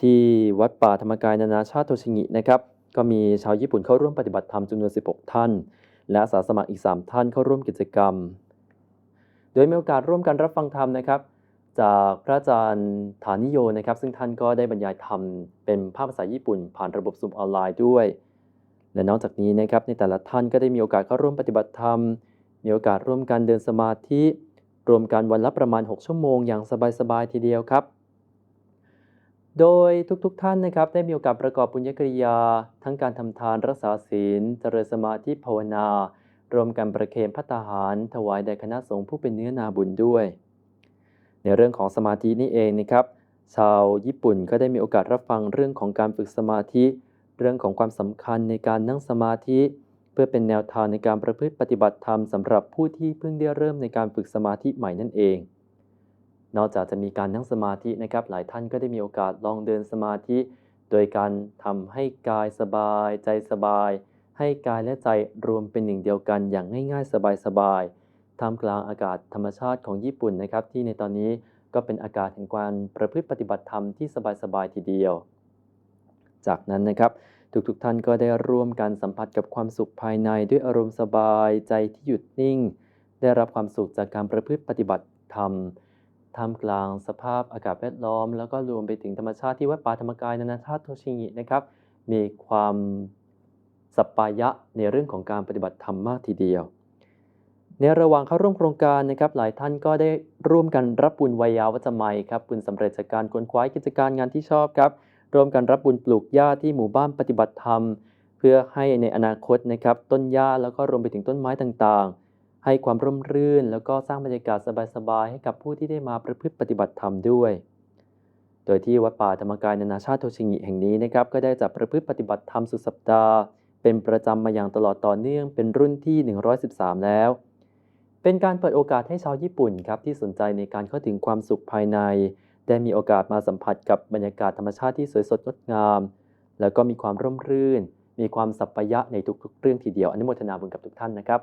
ที่วัดป่าธรรมกายนานาชาติโทชิงินะครับก็มีชาวญี่ปุ่นเข้าร่วมปฏิบัติธรรมจำนวน 16 ท่าน และอาสาสมัครอีก 3 ท่านเข้าร่วมกิจกรรม โดยมีโอกาสร่วมกันรับฟังธรรมนะครับ จากพระอาจารย์ฐานิโยนะครับ ซึ่งท่านก็ได้บรรยายธรรมเป็นภาพภาษาญี่ปุ่น ผ่านระบบซูมออนไลน์ด้วย และนอกจากนี้นะครับในแต่ละท่านก็ได้มีโอกาสเข้าร่วมปฏิบัติธรรม มีโอกาสร่วมกันเดินสมาธิรวมกันวันละประมาณ 6 ชั่วโมงอย่างสบายๆทีเดียวครับ โดยทุกๆทท่านนะครับได้มีโอกาสประกอบปุญญกริยา ทั้งการทำทานรักษาศีลเจริญสมาธิภาวนารวมกันประเคนพัตตาหาร ถวายแด่คณะสงฆ์ผู้เป็นเนื้อนาบุญด้วย ในเรื่องของสมาธินี่เองนะครับ ชาวญี่ปุ่นก็ได้มีโอกาสรับฟังเรื่องของการฝึกสมาธิ เรื่องของความสำคัญในการนั่งสมาธิ เพื่อเป็นแนวทางในการประพฤติปฏิบัติธรรมสำหรับผู้ที่เพิ่งได้เริ่มในการฝึกสมาธิใหม่นั่นเอง นอกจากจะมีการนั่งสมาธินะครับ หลายท่านก็ได้มีโอกาสลองเดินสมาธิ โดยการทำให้กายสบาย ใจสบาย ให้กายและใจรวมเป็นหนึ่งเดียวกันอย่างง่ายๆ สบายๆท่ามกลางอากาศธรรมชาติของญี่ปุ่นนะครับ ที่ในตอนนี้ก็เป็นอากาศแห่งการประพฤติปฏิบัติธรรมที่สบายๆทีเดียว จากนั้นนะครับทุกๆทท่านก็ได้ร่วมกันสัมผัสกับความสุขภายในด้วยอารมณ์สบายใจที่หยุดนิ่ง ได้รับความสุขจากการประพฤติปฏิบัติธรรม ท่ามกลางสภาพอากาศแวดล้อม แล้วก็รวมไปถึงธรรมชาติที่วัดป่าธรรมกายนานาชาติโทชิงินะครับ มีความสัปปายะในเรื่องของการปฏิบัติธรรมมากทีเดียว ในระหว่างเข้าร่วมโครงการนะครับ หลายท่านก็ได้ร่วมกันรับบุญวัยยาวัจไมยครับบุญสำเร็จจากการค้นคว้ากิจการงานที่ชอบครับร่วมกันรับบุญปลูกหญ้าที่หมู่บ้านปฏิบัติธรรม เพื่อให้ในอนาคตนะครับต้นหญ้าแล้วก็รวมไปถึงต้นไม้ต่างๆ ให้ความร่มรื่น แล้วก็สร้างบรรยากาศสบายๆให้กับผู้ที่ได้มาประพฤติปฏิบัติธรรมด้วย โดยที่วัดป่าธรรมกายนานาชาติโทชิงิแห่งนี้นะครับก็ได้จัดประพฤติปฏิบัติธรรมสุดสัปดาห์ เป็นประจำมาอย่างตลอดต่อเนื่องเป็นรุ่นที่ 113 แล้ว เป็นการเปิดโอกาสให้ชาวญี่ปุ่นครับที่สนใจในการเข้าถึงความสุขภายใน ได้มีโอกาสมาสัมผัสกับบรรยากาศธรรมชาติที่สวยสดงดงาม แล้วก็มีความร่มรื่น มีความสัปปายะในทุกๆ เรื่องทีเดียวอนุโมทนาบุญกับทุกท่านนะครับ